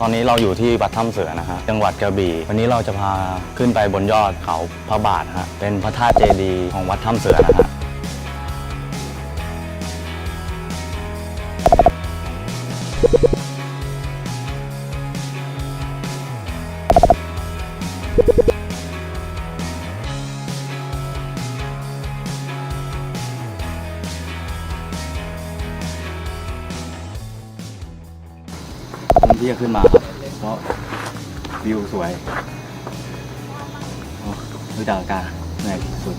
ตอนนี้เราอยู่ที่วัดถ้ำเสือนะฮะจังหวัดกระบี่ วันนี้เราจะพาขึ้นไปบนยอดเขาพระบาทฮะเป็นพระธาตุเจดีย์ของวัดถ้ำเสือนะฮะ คนที่จะขึ้นมาครับเพราะวิวสวยดูจากอากาศเหนื่อยสุด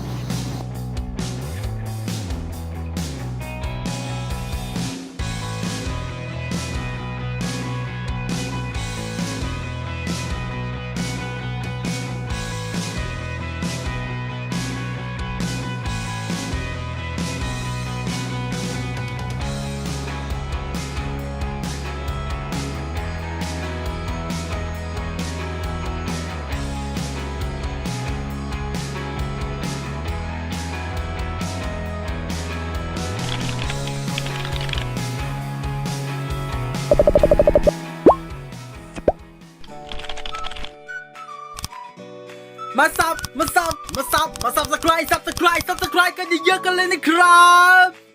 มาซับ มาซับ มาซับ มาซับสไครต์ซับสไครต์ซับสไครต์กันเยอะๆกันเลยนะครับ